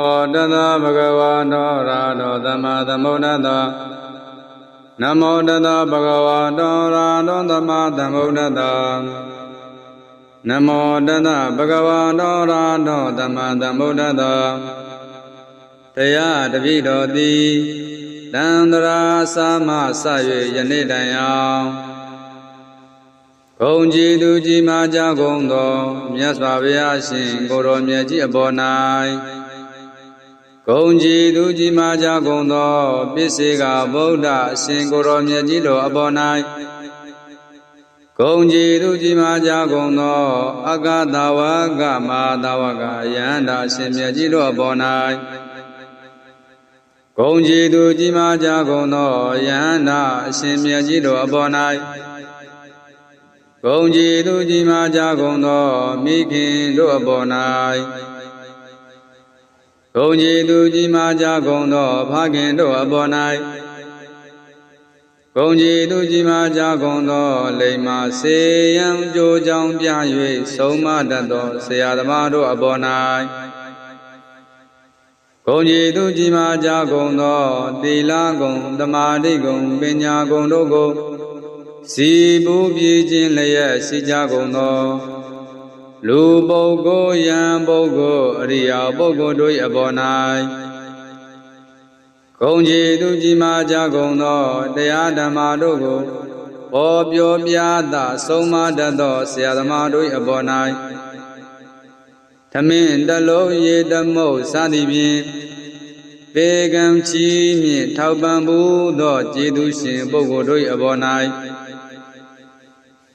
ဩတသဗုဒ္ဓဝါတောရာတောသမ္မာသမ္ဗုဒ္ဓတောနမောတသဗုဒ္ဓဝါတောရာတောသမ္မာသမ္ဗုဒ္ဓတောနမောတသဗုဒ္ဓဝါတောရာတောသမ္မာသမ္ဗုဒ္ဓတောတရားတပိတော်သည်တန္တရာသာမဆ၍ယနေ့တိုင်အောင်ဂုံကြည်သူကြီးမာကြကုန်သောမြတ်စွာဘုရားရှင်ကိုရောမြတ်ကြီးအပေါ်၌ ဂုံကြည်သူကြီးမာကြကုန်သောပစ္စေကဗုဒ္ဓအရှင်ကိုရောမြတ်ကြီးတို့အပေါ်၌ဂုံကြည်သူကြီးမာကြကုန်သော အကသဝကမဟာသဝကယန္တာအရှင်မြတ်ကြီးတို့အပေါ်၌ဂုံကြည်သူကြီးမာကြကုန်သောယန္တာအရှင်မြတ်ကြီးတို့အပေါ်၌ဂုံကြည်သူကြီးမာကြကုန်သောမိခင်တို့အပေါ်၌ ဂုံကြည်သူကြီးမာကြကုန်သောဖခင်တို့အပေါ်၌ဂုံကြည်သူကြီးမာကြကုန်သောလိမ္မာစေယံကြိုးကြောင်ပြ၍ဆုံးမတတ်သောဆရာသမားတို့အပေါ်၌ဂုံကြည်သူကြီးမာကြကုန်သောသီလဂုံသမာဓိဂုံပညာဂုံတို့ကိုစီပူပြည့်ခြင်းလျက်ရှိကြကုန်သော လူပုဂ္ဂိုလ်ယံပုဂ္ဂိုလ်အရိယာပုဂ္ဂိုလ်တို့၏အပေါ်၌ဂုံကြည်သူကြီးမာကြကုန်သောတရားဓမ္မတို့ကိုပေါ်ပြောပြသဆုံးမတတ်သောဆရာသမားတို့၏အပေါ်၌သမင်းတလုံးရေတမုတ်စသည်ဖြင့်ပေကံချီးမြင့်ထောက်ပံ့ဘူးသောကျေးဇူးရှင်ပုဂ္ဂိုလ်တို့၏အပေါ်၌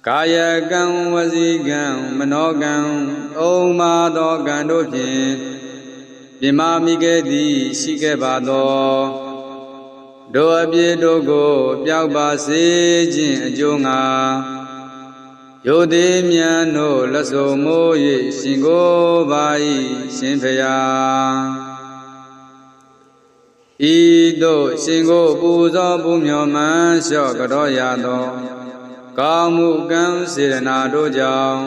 ကာယကံဝစီကံမနောကံဩမာသောကံတို့ဖြင့်ပြမမိခဲ့သည်ရှိခဲ့ပါသောတို့အပြည့်တို့ကိုပျောက်ပါစေခြင်းအကျိုးငါယုတ်သေးမြတ်တို့လက်စုံမိုး၍ရှင်ကိုပါ၏ရှင်ဖရာဤသို့ရှင်ကိုပူဇော်ပူမြော်မှန်းလျှော့ကြောရသော ကောင်းမှုကံစေရနာတို့ကြောင့်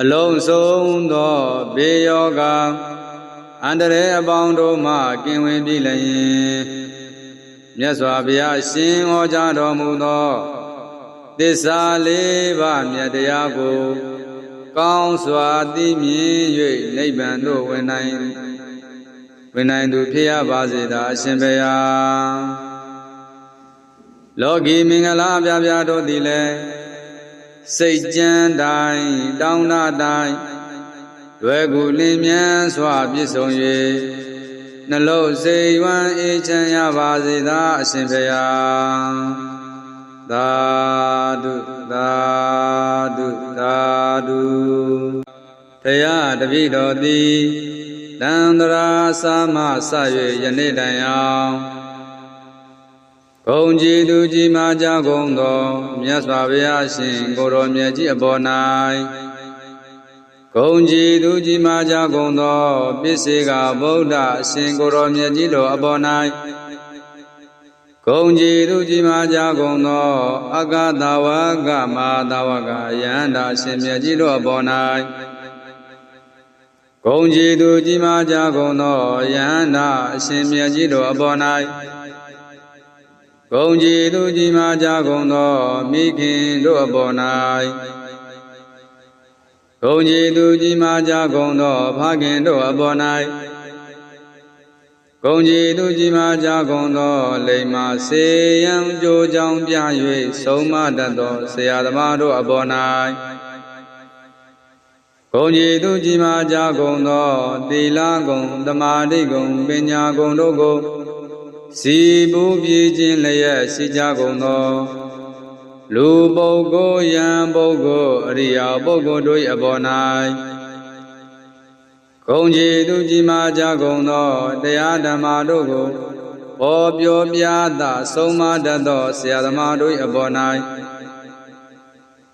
အလုံးစုံသောဘေးယောဂအန္တရာယ်အပေါင်းတို့မှကင်းဝေးပြီလျင်မြတ်စွာဘုရားရှင်ဟောကြားတော်မူသောသစ္စာလေးပါးမြတ်တရားကို ကောင်းစွာသိမြင်၍နိဗ္ဗာန်သို့ဝင်နိုင်ဝင်နိုင်သူဖြစ်ရပါစေသာအရှင်ဘုရား လောကီမင်္ဂလာအပြပြတို့သည်လည်းစိတ်ကြမ်းတိုင်းတောင်းတတိုင်းလွယ်ကူလင်းမြန်စွာပြည့်စုံ၍နှလုံးစိတ်ဝမ်းအေးချမ်းရပါစေသာအရှင်ဘုရားသာဓုသာဓုသာဓုတရားတပိတော်သည်တန္တရာသာမဆ၍ယနေ့တိုင်အောင် ဂုံကြည်သူကြီးမာကြကုန်သောမြတ်စွာဘုရားရှင်ကိုရောမြတ်ကြီးအပေါ်၌ဂုံကြည်သူကြီးမာကြကုန်သောပစ္စေကဗုဒ္ဓအရှင်ကိုရောမြတ်ကြီးတို့အပေါ်၌ဂုံကြည်သူကြီးမာကြကုန်သော အကသဝကမဟာသဝကယန္တာအရှင်မြတ်ကြီးတို့အပေါ်၌ဂုံကြည်သူကြီးမာကြကုန်သောယန္တာအရှင်မြတ်ကြီးတို့အပေါ်၌ ဂုံကြည်သူကြီးမာကြကုန်သောမိခင်တို့အပေါ်၌ဂုံကြည်သူကြီးမာကြကုန်သောဖခင်တို့အပေါ်၌ဂုံကြည်သူကြီးမာကြကုန်သောလိမ္မာစေယံကြိုးကြောင်ပြ၍ဆုံးမတတ်သောဆရာသမားတို့အပေါ်၌ဂုံကြည်သူကြီးမာကြကုန်သောသီလဂုံသမာဓိဂုံပညာဂုံတို့ကို စီပူပြည့်ခြင်းလျက်ရှိကြကုန်သောလူပုဂ္ဂိုလ်ယံပုဂ္ဂိုလ်အရိယာပုဂ္ဂိုလ်တို့၏အပေါ်၌ဂုံကြည်သူကြီးမာကြကုန်သောတရားဓမ္မတို့ကိုပေါ်ပြောပြသဆုံးမတတ်သောဆရာသမားတို့၏အပေါ်၌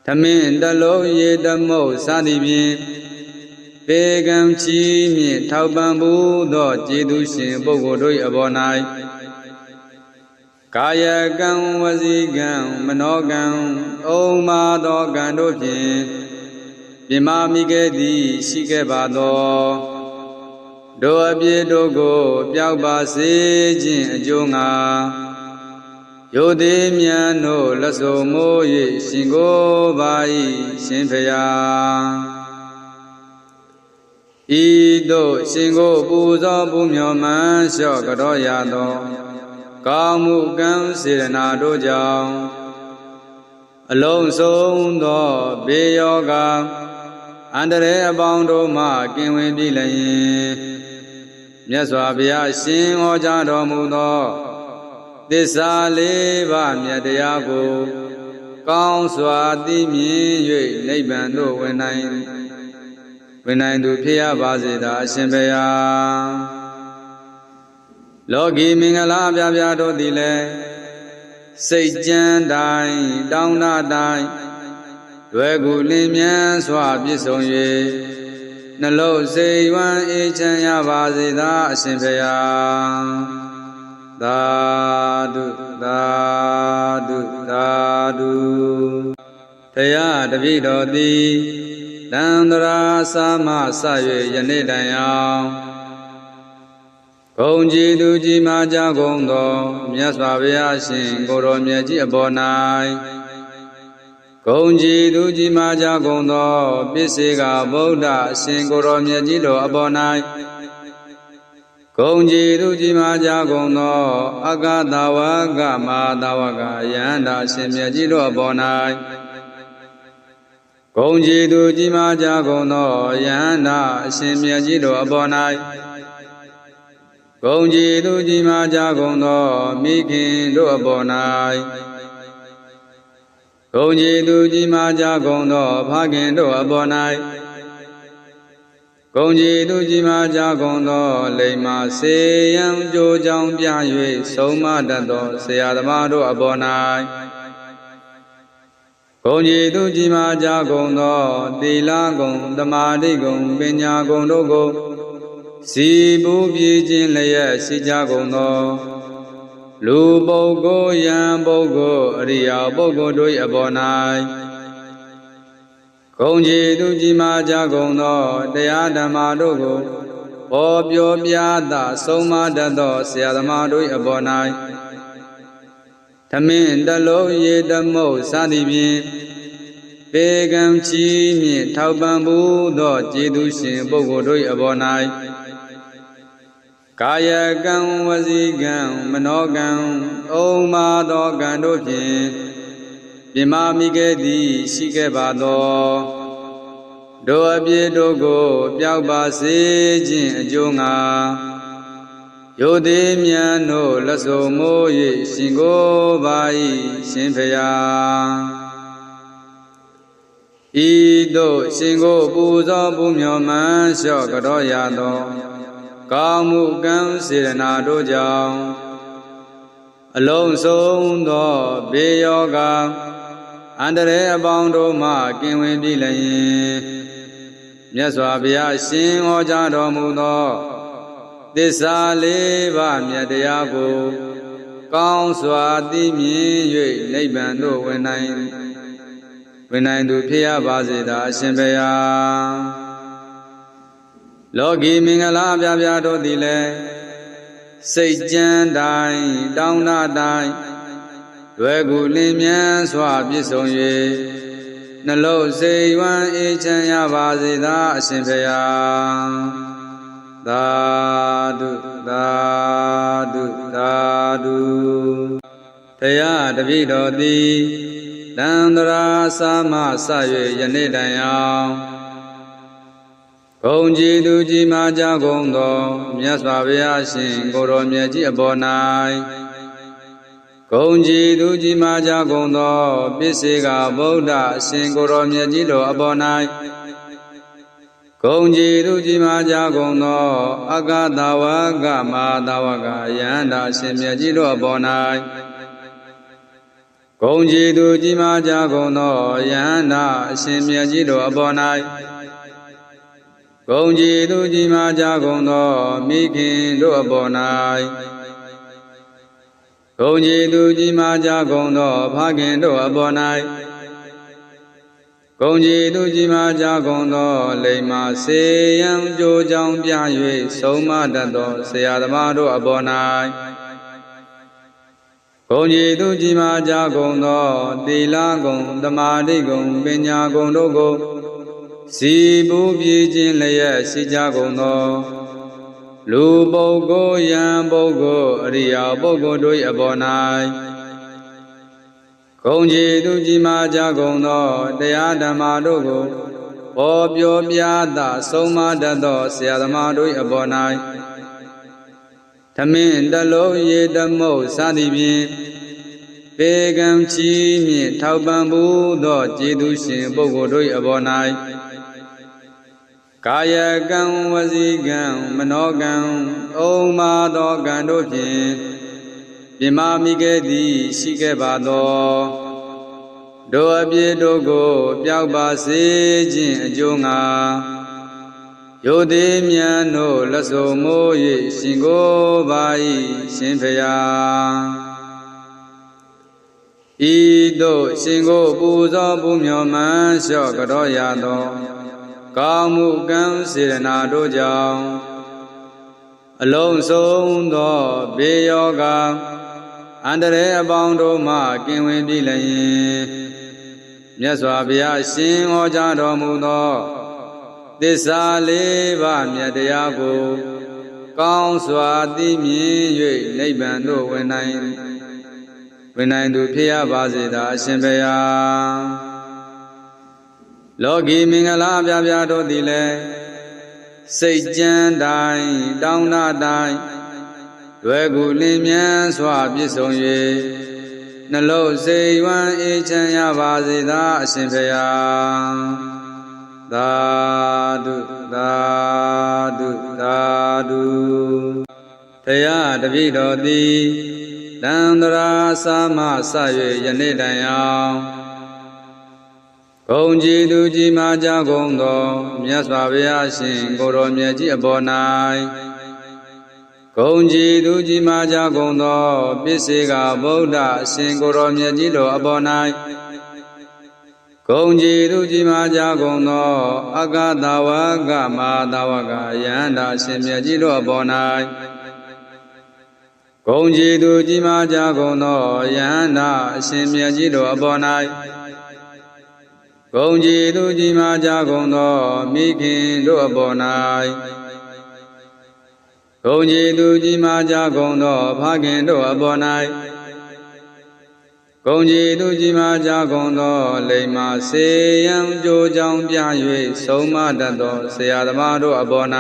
သမင်းတလုံးရေတမုတ်စသည်ဖြင့်ပေကံချီးမြင့်ထောက်ပံ့ဘူးသောကျေးဇူးရှင်ပုဂ္ဂိုလ်တို့၏အပေါ်၌ ကာယကံဝစီကံမနောကံဩမာသောကံတို့ဖြင့်ပြမမိခဲ့သည်ရှိခဲ့ပါသောတို့အပြည့်တို့ကိုပျောက်ပါစေခြင်းအကျိုးငါယုတ်သေးမြတ်တို့လက်စုံမိုး၍ရှင်ကိုပါ၏ရှင်ဖျားဤသို့ရှင်ကိုပူဇော်ပူမျော်မှန်းလျှော့ကြောရသော ကောင်းမှုကံစေရနာတို့ကြောင့်အလုံးစုံသောဘေးယောဂအန္တရာယ်အပေါင်းတို့မှကင်းဝေးပြီလျင်မြတ်စွာဘုရားရှင်ဟောကြားတော်မူသောသစ္စာလေးပါးမြတ်တရားကို ကောင်းစွာသိမြင်၍နိဗ္ဗာန်သို့ဝင်နိုင်ဝင်နိုင်သူဖြစ်ရပါစေသာအရှင်ဘုရား လောကီမင်္ဂလာအပြားပြားတို့သည်လည်းစိတ်ကြမ်းတိုင်းတောင်းတတိုင်းလွယ်ကူလင်းမြန်စွာပြည့်စုံ၍နှလုံးစိတ်ဝမ်းအေးချမ်းရပါစေသာအရှင်ဘုရားသာဓုသာဓုသာဓုတရားတပိတော်သည်တန္တရာသာမဆ၍ယနေ့တိုင်အောင် ဂုံကြည်သူကြီးမာကြကုန်သောမြတ်စွာဘုရားရှင်ကိုရောမြတ်ကြီးအပေါ်၌ဂုံကြည်သူကြီးမာကြကုန်သောပစ္စေကဗုဒ္ဓအရှင်ကိုရောမြတ်ကြီးတို့အပေါ်၌ဂုံကြည်သူကြီးမာကြကုန်သောအကသဝကမဟာသဝကယန္တာအရှင်မြတ်ကြီးတို့အပေါ်၌ဂုံကြည်သူကြီးမာကြကုန်သောယန္တာအရှင်မြတ်ကြီးတို့အပေါ်၌ ဂုံကြည်သူကြီးမာကြကုန်သောမိခင်တို့အပေါ်၌ဂုံကြည်သူကြီးမာကြကုန်သောဖခင်တို့အပေါ်၌ဂုံကြည်သူကြီးမာကြကုန်သောလိမ္မာစေယံကြိုးကြောင်ပြ၍ဆုံးမတတ်သောဆရာသမားတို့အပေါ်၌ဂုံကြည်သူကြီးမာကြကုန်သောသီလဂုံသမာဓိဂုံပညာဂုံတို့ကို စီပူပြည့်ခြင်းလျက်ရှိကြကုန်သောလူပုဂ္ဂိုလ်ယံပုဂ္ဂိုလ်အရိယာပုဂ္ဂိုလ်တို့၏အပေါ်၌ဂုံကြည်သူကြီးမာကြကုန်သောတရားဓမ္မတို့ကိုဘောပြောပြတာဆုံးမတတ်သောဆရာသမားတို့၏အပေါ်၌သမင်းတလုံးရေတမုတ်စသည်ဖြင့်ပေကံချီးမြင့်ထောက်ပံ့မှုသောကျေးဇူးရှင်ပုဂ္ဂိုလ်တို့၏အပေါ်၌ ကာယကံဝစီကံမနောကံဩမာသောကံတို့ဖြင့်ပြမမိခဲ့သည်ရှိခဲ့ပါသောတို့အပြည့်တို့ကိုပျောက်ပါစေခြင်းအကျိုးငါယုတ်သေးမြတ်တို့လက်စုံမိုး၍ရှင်ကိုပါ၏ရှင်ဖျားဤသို့ရှင်ကိုပူဇော်ပူမျော်မှန်းလျှော့ကြောရသော ကောင်းမှုကံစေရနာတို့ကြောင့်အလုံးစုံသောဘေးယောဂအန္တရာယ်အပေါင်းတို့မှကင်းဝေးပြီလျင်မြတ်စွာဘုရားရှင်ဟောကြားတော်မူသောသစ္စာလေးပါးမြတ်တရားကို ကောင်းစွာသိမြင်၍နိဗ္ဗာန်သို့ဝင်နိုင်ဝင်နိုင်သူဖြစ်ရပါစေသာအရှင်ဘုရား လောကီမင်္ဂလာအပြားပြားတို့သည်လည်းစိတ်ကြမ်းတိုင်းတောင်းတတိုင်းလွယ်ကူလင်းမြန်စွာပြည့်စုံ၍နှလုံးစိတ်ဝမ်းအေးချမ်းရပါစေသာအရှင်ဘုရားသာဓုသာဓုသာဓုတရားတပိတော်သည်တန္တရာသာမဆ၍ယနေ့တိုင်အောင် ဂုံကြည်သူကြီးမာကြကုန်သောမြတ်စွာဘုရားရှင်ကိုရောမြတ်ကြီးအပေါ်၌ဂုံကြည်သူကြီးမာကြကုန်သောပစ္စေကဗုဒ္ဓအရှင်ကိုရောမြတ်ကြီးတို့အပေါ်၌ဂုံကြည်သူကြီးမာကြကုန်သော အကသဝကမဟာသဝကယန္တာအရှင်မြတ်ကြီးတို့အပေါ်၌ဂုံကြည်သူကြီးမာကြကုန်သောယန္တာအရှင်မြတ်ကြီးတို့အပေါ်၌ ဂုံကြည်သူကြီးမာကြကုန်သောမိခင်တို့အပေါ်၌ဂုံကြည်သူကြီးမာကြကုန်သောဖခင်တို့အပေါ်၌ဂဂုံကြီးသူကြီးမာကြကုန်သောလိမ္မာစေယံကြိုးကြောင်ပြ၍ဆုံးမတတ်သောဆရာသမားတို့အပေါ်၌ဂုံကြီးသူကြီးမာကြကုန်သောသီလဂုံသမာဓိဂုံပညာဂုံတို့ကို စီပူပြည့်ခြင်းလျက်ရှိကြကုန်သောလူပုဂ္ဂိုလ်ယံပုဂ္ဂိုလ်အရိယာပုဂ္ဂိုလ်တို့၏အပေါ်၌ဂုံကြီးသူကြီးမာကြကုန်သောတရားဓမ္မတို့ကိုဘောပြောပြတာဆုံးမတတ်သောဆရာသမားတို့၏အပေါ်၌သမင်းတလုံးရေတမုတ်စသည်ဖြင့်ပေကံချီးမြင့်ထောက်ပံ့ဘူးသောကျေးဇူးရှင်ပုဂ္ဂိုလ်တို့၏အပေါ်၌ ကာယကံဝစီကံမနောကံဩမာသောကံတို့ဖြင့်ပြမမိခဲ့သည်ရှိခဲ့ပါသောတို့အပြည့်တို့ကိုပျောက်ပါစေခြင်းအကျိုးငါယိုသေးမြတ်တို့လက်စုံမိုး၍ရှင်ကိုပါ၏ရှင်ဖျားဤသို့ရှင်ကိုပူဇော်ပူမျော်မှန်းလျှော့ကြောရသော ကောင်းမှုကံစေရနာတို့ကြောင့်အလုံးစုံသောဘေးယောဂအန္တရာယ်အပေါင်းတို့မှကင်ဝေးပြီလျင်မြတ်စွာဘုရားရှင်ဟောကြားတော်မူသောသစ္စာလေးပါးမြတ်တရားကို ကောင်းစွာသိမြင်၍နိဗ္ဗာန်သို့ဝင်နိုင်ဝင်နိုင်သူဖြစ်ရပါစေသာအရှင်ဘုရား လောကီမင်္ဂလာပြပြတို့သည်လည်းစိတ်ကြမ်းတိုင်းတောင်းတတိုင်းလွယ်ကူလင်းမြန်စွာပြည့်စုံ၍နှလုံးစိတ်ဝမ်းအေးချမ်းရပါစေသာအရှင်ဘုရားသာဓုသာဓုသာဓုတရားတပိတော်သည်တန္တရာသာမဆ၍ယနေ့တိုင်အောင် ဂုံကြည်သူကြီးမာကြကုန်သောမြတ်စွာဘုရားရှင်ကိုရောမြတ်ကြီးအပေါ်၌ဂုံကြည်သူကြီးမာကြကုန်သောပစ္စေကဗုဒ္ဓအရှင်ကိုရောမြတ်ကြီးတို့အပေါ်၌ဂုံကြည်သူကြီးမာကြကုန်သောအကသဝကမဟာသဝကယန္တာအရှင်မြတ်ကြီးတို့အပေါ်၌ဂုံကြည်သူကြီးမာကြကုန်သောယန္တာအရှင်မြတ်ကြီးတို့အပေါ်၌ ဂုံကြည်သူကြီးမာကြကုန်သောမိခင်တို့အပေါ်၌ဂုံကြည်သူကြီးမာကြကုန်သောဖခင်တို့အပေါ်၌ဂုံကြည်သူကြီးမာကြကုန်သောလိမ္မာစေယံကြိုးကြောင်ပြ၍ဆုံးမတတ်သောဆရာသမားတို့အပေါ်၌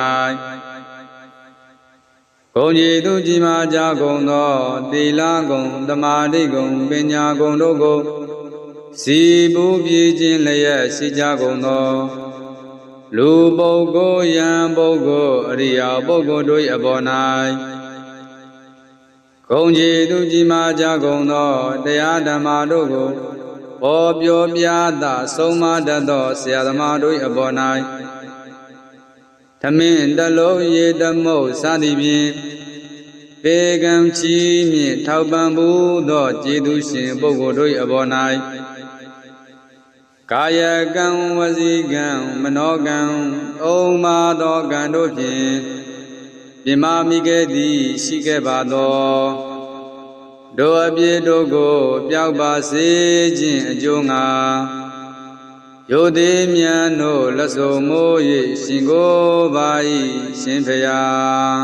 ဂုံကြည်သူကြီးမာကြကုန်သောသီလဂုံသမာဓိဂုံပညာဂုံတို့ကို စီပူပြည့်ခြင်းလျက်ရှိကြကုန်သောလူပုဂ္ဂိုလ်ယံပုဂ္ဂိုလ်အရိယာပုဂ္ဂိုလ်တို့၏အပေါ်၌ဂုံကြည်သူကြီးမာကြကုန်သောတရားဓမ္မတို့ကိုဘောပြောပြတာဆုံးမတတ်သောဆရာသမားတို့၏အပေါ်၌သမင်းတလုံးရေတမုတ်စသည်ဖြင့်ပေကံချီးမြင့်ထောက်ပံ့ဘူးသောကျေးဇူးရှင်ပုဂ္ဂိုလ်တို့၏အပေါ်၌ ကာယကံဝစီကံမနောကံဩမာသောကံတို့ဖြင့်ပြမမိခဲ့သည်ရှိခဲ့ပါသောတို့အပြည့်တို့ကိုပျောက်ပါစေခြင်းအကျိုးငါယုသေးမြတ်တို့လက်စုံမိုး၍ရှင်ကိုပါ၏ရှင်ဖျား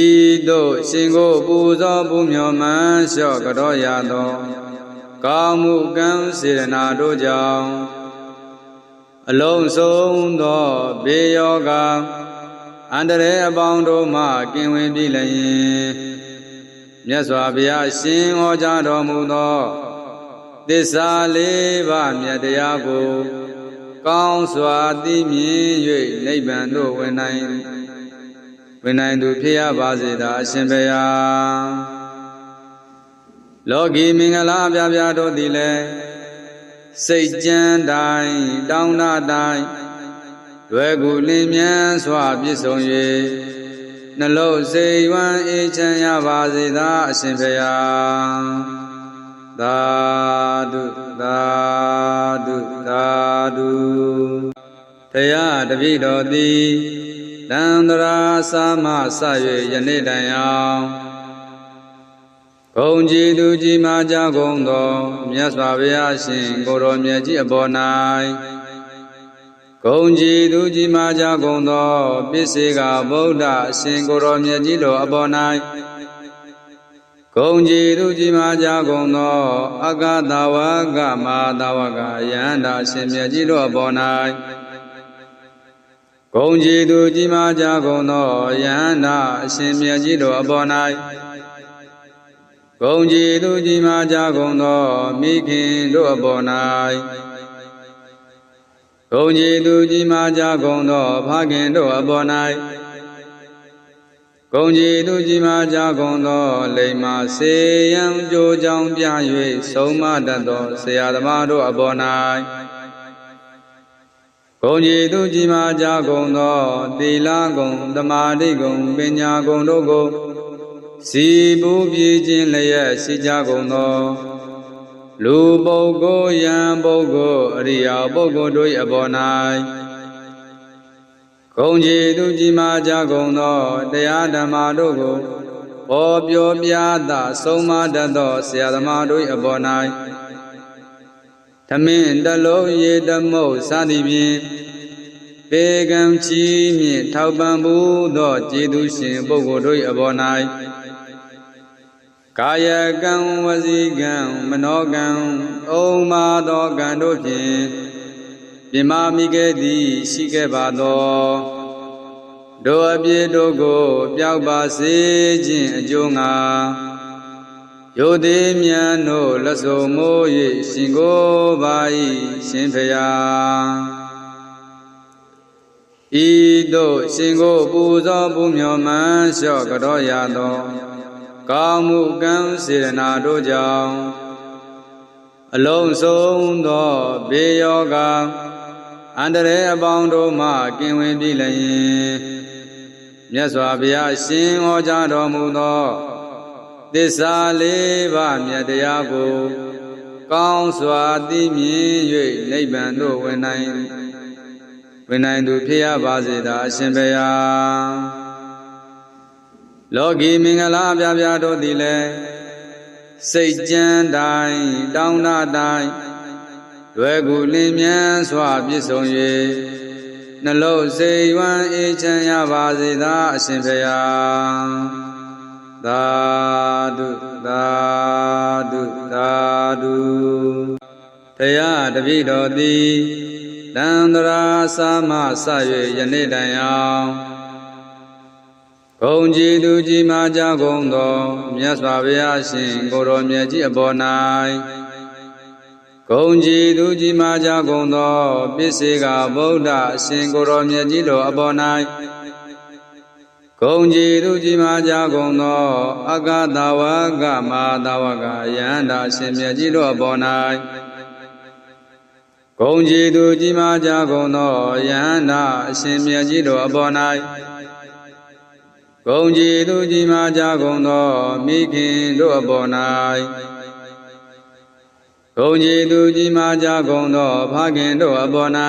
ဤသို့ရှင်ကိုပူဇော်ပူမျော်မှန်းလျှော့ကြောရသော ကောင်းမှုကံစေရနာတို့ကြောင့်အလုံးစုံသောဘေးယောဂအန္တရာယ်အပေါင်းတို့မှကင်ဝေးပြီလျင်မြတ်စွာဘုရားရှင်ဟောကြားတော်မူသောသစ္စာလေးပါးမြတ်တရားကို ကောင်းစွာသိမြင်၍နိဗ္ဗာန်သို့ဝင်နိုင်ဝင်နိုင်သူဖြစ်ရပါစေသာအရှင်ဘုရား လောကီမင်္ဂလာပြပြတို့သည်လည်းစိတ်ကြမ်းတိုင်းတောင်းတတိုင်းလွယ်ကူလင်းမြန်စွာပြည့်စုံ၍နှလုံးစိတ်ဝမ်းအေးချမ်းရပါစေသာအရှင်ဖေယသသာဓုသာဓုသာဓုတရားတပိတော်သည်တန္တရာသာမဆ၍ယနေ့တိုင်အောင် ဂုံကြည်သူကြီးမာကြကုန်သောမြတ်စွာဘုရားရှင်ကိုရောမြတ်ကြီးအပေါ်၌ဂုံကြည်သူကြီးမာကြကုန်သောပစ္စေကဗုဒ္ဓအရှင်ကိုရောမြတ်ကြီးတို့အပေါ်၌ဂုံကြည်သူကြီးမာကြကုန်သော အကသဝကမာသဝကယန္တာအရှင်မြတ်ကြီးတို့အပေါ်၌ဂုံကြည်သူကြီးမာကြကုန်သောယန္တာအရှင်မြတ်ကြီးတို့အပေါ်၌ ဂုံကြည်သူကြီးမာကြကုန်သောမိခင်တို့အပေါ်၌ဂုံကြည်သူကြီးမာကြကုန်သောဖခင်တို့အပေါ်၌ဂုံကြည်သူကြီးမာကြကုန်သောလိမ္မာစေယံကြိုးကြောင်ပြ၍ဆုံးမတတ်သောဆရာသမားတို့အပေါ်၌ဂုံကြည်သူကြီးမာကြကုန်သောသီလဂုံသမာဓိဂုံပညာဂုံတို့ကို စီပူပြည့်ခြင်းလျက်ရှိကြကုန်သောလူပုဂ္ဂိုလ်ယံပုဂ္ဂိုလ်အရိယာပုဂ္ဂိုလ်တို့၏အပေါ်၌ဂုံကြည်သူကြီးမာကြကုန်သောတရားဓမ္မတို့ကိုဟောပြောပြတာဆုံးမတတ်သောဆရာသမားတို့၏အပေါ်၌သမင်းတလုံးရေတမုတ်စသည်ဖြင့်ပေကံချီးမြင့်ထောက်ပံ့ဘူးသောကျေးဇူးရှင်ပုဂ္ဂိုလ်တို့၏အပေါ်၌ ကာယကံဝစီကံမနောကံဩမာသောကံတို့ဖြင့်ပြမမိခဲ့သည်ရှိခဲ့ပါသောတို့အပြည့်တို့ကိုပျောက်ပါစေခြင်းအကျိုးငါယိုသေးမြတ်တို့လက်စုံမိုး၍ရှင်ကိုပါ၏ရှင်ဖျားဤသို့ရှင်ကိုပူဇော်ပူမျော်မှန်းလျှော့ကြောရသော ကောင်းမှုကံစေရနာတို့ကြောင့်အလုံးစုံသောဘေးယောဂအန္တရာယ်အပေါင်းတို့မှကင်ဝေပြီလျင်မြတ်စွာဘုရားရှင်ဟောကြားတော်မူသောသစ္စာလေးပါးမြတ်တရားကို ကောင်းစွာသိမြင်၍နိဗ္ဗာန်သို့ဝင်နိုင်ဝင်နိုင်သူဖြစ်ရပါစေသာအရှင်ဘုရား လောကီမင်္ဂလာပြပြတို့သည်လည်းစိတ်ကြမ်းတိုင်းတောင်းတတိုင်းလွယ်ကူလင်းမြန်စွာပြည့်စုံ၍နှလုံးစိတ်ဝမ်းအေးချမ်းရပါစေသာအရှင်ဘုရားသာဓုသာဓုသာဓုတရားတပိတော်သည်တန္တရာသာမဆ၍ယနေ့တိုင်အောင် ဂုံကြည်သူကြီးမာကြကုန်သောမြတ်စွာဘုရားရှင်ကိုရောမြတ်ကြီးအပေါ်၌ဂုံကြည်သူကြီးမာကြကုန်သောပစ္စေကဗုဒ္ဓအရှင်ကိုရောမြတ်ကြီးတို့အပေါ်၌ဂုံကြည်သူကြီးမာကြကုန်သောအကသဝကမာသဝကယန္တာအရှင်မြတ်ကြီးတို့အပေါ်၌ဂုံကြည်သူကြီးမာကြကုန်သောယန္တာအရှင်မြတ်ကြီးတို့အပေါ်၌ ဂုံကြည်သူကြီးမာကြကုန်သောမိခင်တို့အပေါ်၌ဂုံကြည်သူကြီးမာကြကုန်သောဖခင်တို့အပေါ်၌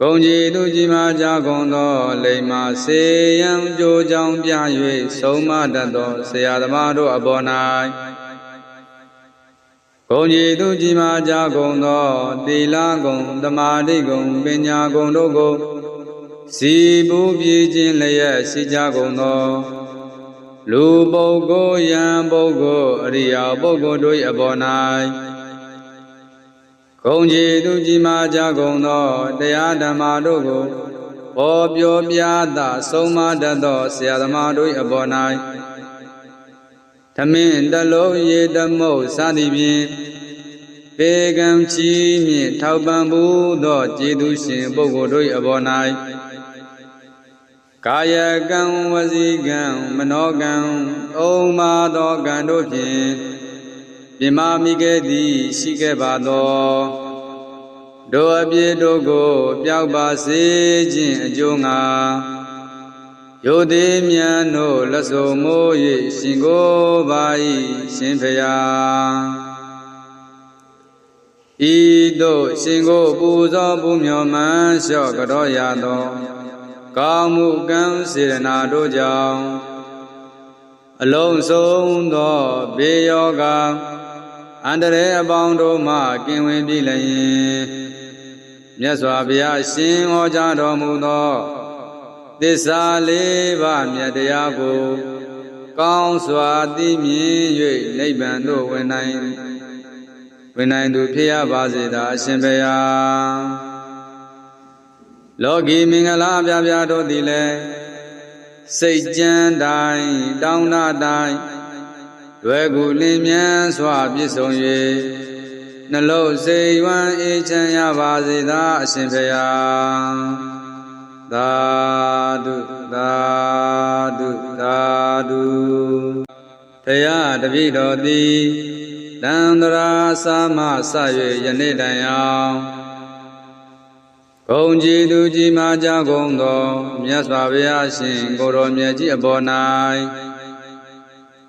ဂုံကြည်သူကြီးမာကြကုန်သောလိမ္မာစေယံကြိုးကြောင်ပြ၍ဆုံးမတတ်သောဆရာသမားတို့အပေါ်၌ဂုံကြည်သူကြီးမာကြကုန်သောသီလဂုံသမာဓိဂုံပညာဂုံတို့ကို စီပူပြည့်ခြင်းလျက်ရှိကြကုန်သောလူပုဂ္ဂိုလ်ယံပုဂ္ဂိုလ်အရိယာပုဂ္ဂိုလ်တို့၏အပေါ်၌ဂုံကြည်သူကြီးမာကြကုန်သောတရားဓမ္မတို့ကိုဟောပြောပြတာဆုံးမတတ်သောဆရာသမားတို့၏အပေါ်၌သမင်းတလုံးရေတမုတ်စသည်ဖြင့်ပေကံချီးမြင့်ထောက်ပံ့ဘူးသောကျေးဇူးရှင်ပုဂ္ဂိုလ်တို့၏အပေါ်၌ ကာယကံဝစီကံမနောကံဩမာသောကံတို့ဖြင့်ပြမမိခဲ့သည်ရှိခဲ့ပါသောတို့အပြည့်တို့ကိုပျောက်ပါစေခြင်းအကျိုးငါယယုတ်သေးမြတ်တို့လက်စုံမိုး၍ရှင်ကိုပါ၏ရှင်ဖျားဤသို့ရှင်ကိုပူဇော်ပူမျော်မှန်းလျှော့ကြောရသော ကောင်းမှုကံစေရနာတို့ကြောင့်အလုံးစုံသောဘေးယောဂအန္တရာယ်အပေါင်းတို့မှကင်းဝေးပြီလျင်မြတ်စွာဘုရားရှင်ဟောကြားတော်မူသောသစ္စာလေးပါးမြတ်တရားကို ကောင်းစွာသိမြင်၍နိဗ္ဗာန်သို့ဝင်နိုင်ဝင်နိုင်သူဖြစ်ရပါစေသာအရှင်ဘုရား လောကီမင်္ဂလာအပြပြတို့သည်လည်းစိတ်ကြမ်းတိုင်းတောင်းတတိုင်းလွယ်ကူလင်းမြန်စွာပြည့်စုံ၍နှလုံးစိတ်ဝမ်းအေးချမ်းရပါစေသာအရှင်ဘုရားသာဓုသာဓုသာဓုတရားတပိတော်သည်တန္တရာသာမဆ၍ယနေ့တိုင်အောင် ဂုံကြည်သူကြီးမာကြကုန်သောမြတ်စွာဘုရားရှင်ကိုယ်တော်မြတ်ကြီးအပေါ်၌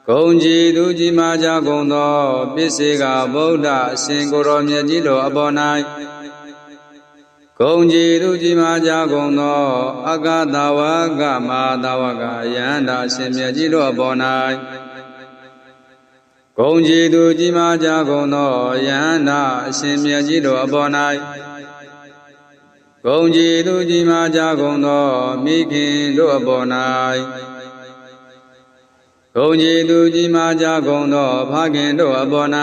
ဂုံကြည်သူကြီးမာကြကုန်သောပစ္စေကဗုဒ္ဓအရှင်ကိုယ်တော်မြတ်ကြီးတို့အပေါ်၌ဂုံကြည်သူကြီးမာကြကုန်သော အကသဝကမာသဝကယန္တာရှင်မြတ်ကြီးတို့အပေါ်၌ဂုံကြည်သူကြီးမာကြကုန်သောယန္တာအရှင်မြတ်ကြီးတို့အပေါ်၌ ဂုံကြည်သူကြီးမာကြကုန်သောမိခင်တို့အပေါ်၌ဂုံကြည်သူကြီးမာကြကုန်သောဖခင်တို့အပေါ်၌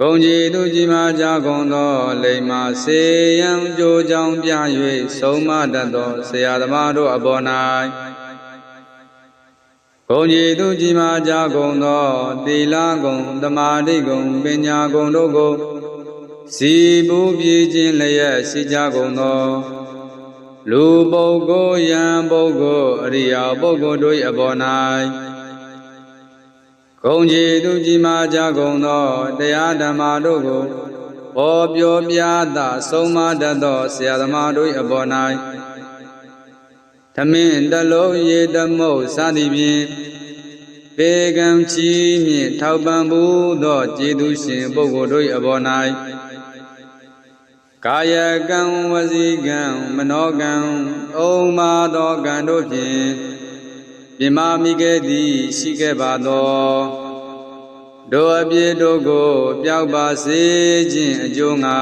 ဂုံကြည်သူကြီးမာကြကုန်သောလိမ္မာစေယံကြိုးကြောင်ပြ၍ဆုံးမတတ်သောဆရာသမားတို့အပေါ်၌ဂုံကြည်သူကြီးမာကြကုန်သောသီလဂုံသမာဓိဂုံပညာဂုံတို့ကို စီပူပြည့်ခြင်းလျက်ရှိကြကုန်သောလူပုဂ္ဂိုလ်ယံပုဂ္ဂိုလ်အရိယာပုဂ္ဂိုလ်တို့၏အပေါ်၌ဂုံကြည်သူကြီးမာကြကုန်သောတရားဓမ္မတို့ကိုဟောပြောပြတာဆုံးမတတ်သောဆရာသမားတို့၏အပေါ်၌သမင်းတလုံးရေတမုတ်စသည်ဖြင့်ပေကံချီးမြင့်ထောက်ပံ့ဘူးသောကျေးဇူးရှင်ပုဂ္ဂိုလ်တို့၏အပေါ်၌ ကာယကံဝစီကံမနောကံဩမာသောကံတို့ဖြင့်ပြမမိခဲ့သည်ရှိခဲ့ပါသောတို့အပြည့်တို့ကိုပျောက်ပါစေခြင်းအကျိုးငါ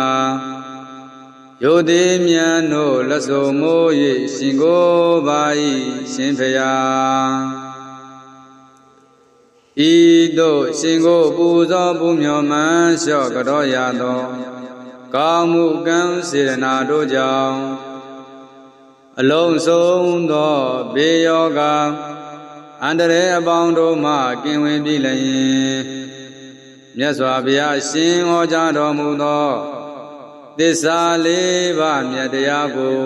ယုတ်သေးမြတ်တို့လက်စုံမိုး၍ရှင်ကိုပါ၏ရှင်ဖျားဤသို့ရှင်ကိုပူဇော်ပူမျော်မှန်းလျှော့ကြောရသော ကောင်းမှုကံစေရနာတို့ကြောင့်အလုံးစုံသောဘေးယောဂအန္တရာယ်အပေါင်းတို့မှကင်းဝေးပြီလျင်မြတ်စွာဘုရားရှင်ဟောကြားတော်မူသောသစ္စာလေးပါးမြတ်တရားကို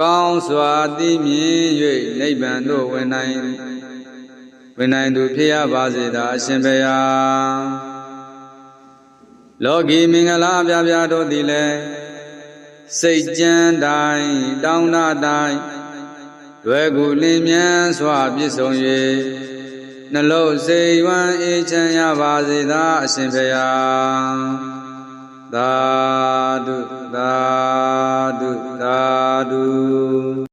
ကောင်းစွာသိမြင်၍နိဗ္ဗာန်သို့ဝင်နိုင်ဝင်နိုင်သူဖြစ်ရပါစေသာအရှင်ဘုရား လောကီမင်္ဂလာအပြပြတို့သည်လည်းစိတ်ကြမ်းတိုင်းတောင်းတတိုင်းလွယ်ကူလင်းမြန်စွာပြည့်စုံ၍နှလုံးစိတ်ဝမ်းအေးချမ်းရပါစေသာအရှင်ဘုရားသာဓုသာဓုသာဓု